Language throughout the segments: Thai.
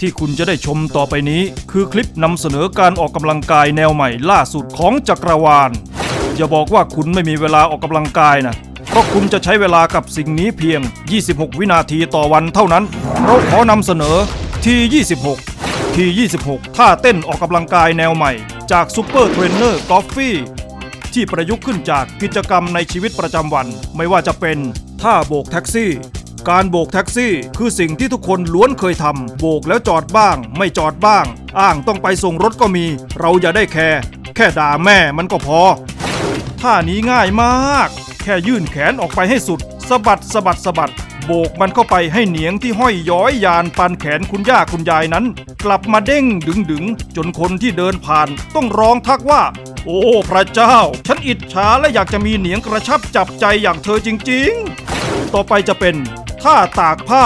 ที่คุณจะได้ชมต่อไปนี้ คือคลิปนำเสนอการออกกำลังกายแนวใหม่ล่าสุดของจักรวาล อย่าบอกว่าคุณไม่มีเวลาออกกำลังกายนะเพราะคุณจะใช้เวลากับสิ่งนี้เพียง 26 วินาทีต่อวันเท่านั้น เราขอนำเสนอที26 ที 26 ท่าเต้นออกกำลังกายแนวใหม่ จากซูเปอร์เทรนเนอร์กอฟฟี่ที่ประยุกต์ขึ้นจากกิจกรรมในชีวิตประจำวัน ไม่ว่าจะเป็นท่าโบกแท็กซี่ การโบกแท็กซี่คือสิ่งที่ทุกคนล้วนเคยทำโบกแล้วจอดบ้าง ไม่จอดบ้าง อ้างต้องไปส่งรถก็มี เราอย่าได้แคร์แค่ด่าแม่มันก็พอท่านี้ง่ายมาก แค่ยื่นแขนออกไปให้สุดสะบัดสะบัดสะบัด โบกมันเข้าไปให้เหนียงที่ห้อยย้อยยานปันแขนคุณย่าคุณยายนั้น กลับมาเด้งดึงดึงจนคนที่เดินผ่าน ต้องร้องทักว่า โอ้พระเจ้า ฉันอิจฉาและอยากจะมีเหนียงกระชับจับใจอย่างเธอจริง ๆ ต่อไปจะเป็น ท่าตากผ้า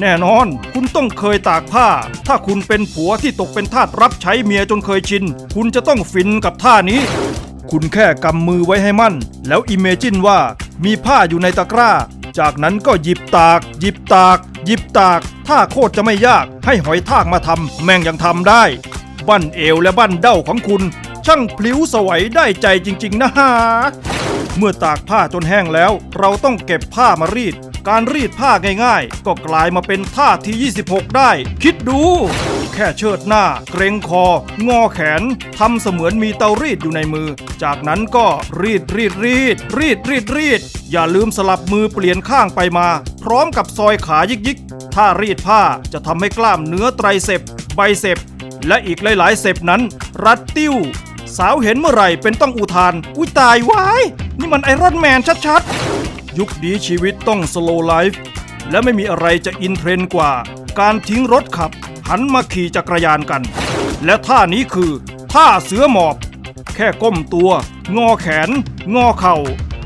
แน่นอน คุณต้องเคยตากผ้า ถ้าคุณเป็นผัวที่ตกเป็นทาสรับใช้เมียจนเคยชิน คุณจะต้องฟินกับท่านี้ คุณแค่กำมือไว้ให้มั่น แล้วอิเมจินว่ามีผ้าอยู่ในตะกร้า จากนั้นก็หยิบตาก หยิบตาก หยิบตาก ถ้าโคตรจะไม่ยาก ให้หอยทากมาทำแม่งยังทำได้ บั้นเอวและบั้นเด้าของคุณ ช่างพลิ้วสวัยได้ใจจริง ๆ นะฮะ เมื่อตากผ้าจนแห้งแล้ว เราต้องเก็บผ้ามารีด การรีดผ้าง่ายๆ ก็กลายมาเป็นท่าที่ 26 ได้ คิดดู แค่เชิดหน้า เกรงคอ งอแขนทำเสมือนมีเตารีดอยู่ในมือ จากนั้นก็รีดรีดรีด รีดรีดรีด อย่าลืมสลับมือเปลี่ยนข้างไปมา พร้อมกับซอยขายิกยิกๆถ้ารีดผ้าจะทำให้กล้ามเนื้อไตรเสพไบเสพและอีกหลายๆเสพนั้น รัดติ้ว สาวเห็นเมื่อไหร่เป็นต้องอุทาน อุ้ยตายวาย นี่มันไอรอนแมนชัดๆ ยุคนี้ชีวิตต้องสโลไลฟ์และไม่มีอะไรจะอินเทรนกว่า การทิ้งรถขับ หันมาขี่จักรยานกัน และท่านี้คือ ท่าเสือหมอบ แค่ก้มตัว งอแขน งอเข่า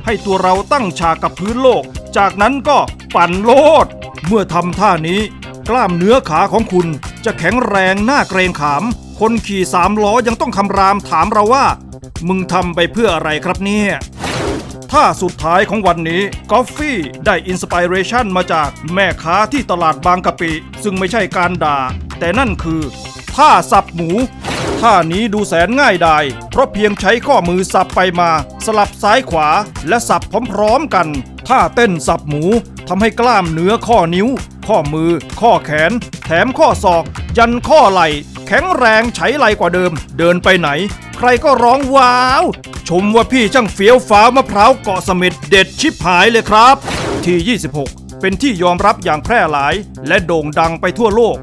ให้ตัวเราตั้งฉากกับพื้นโลก จากนั้นก็ปั่นโลด เมื่อทำท่านี้ กล้ามเนื้อขาของคุณจะแข็งแรงหน้าเกรงขาม คนขี่สามล้อยังต้องคำรามถามเราว่า มึงทำไปเพื่ออะไรครับเนี่ยท่าสุดท้ายของวันนี้กอฟฟี่ได้อินสปิเรชันมาจากแม่ค้าที่ตลาดบางกะปิ ซึ่งไม่ใช่การด่า แต่นั่นคือท่าสับหมูท่านี้ดูแสนง่ายดายเพราะเพียงใช้ข้อมือสับไปมา สลับซ้ายขวาและสับพร้อมๆกันท่าเต้นสับหมูทำให้กล้ามเนื้อข้อนิ้ว ข้อมือ ข้อแขน แถมข้อศอก ยันข้อไหล่ แข็งแรงใช้ไหลกว่าเดิม เดินไปไหน ใครก็ร้องว้าว ชมว่าพี่ช่างเฟี้ยวฟ้าวมะพร้าวเกาะเสม็ดเด็ดชิบหายเลยครับ ที่ 26 เป็นที่ยอมรับอย่างแพร่หลาย และโด่งดังไปทั่วโลก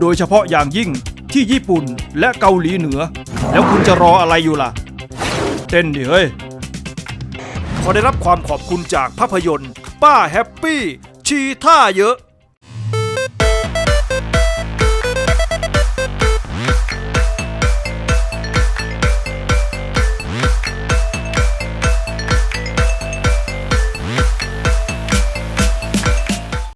โดยเฉพาะอย่างยิ่งที่ญี่ปุ่นและเกาหลีเหนือ แล้วคุณจะรออะไรอยู่ล่ะ เต้นดิเฮ้ยขอได้รับความขอบคุณจากภาพยนตร์ ป้าแฮปปี้ชีท่าเยอะ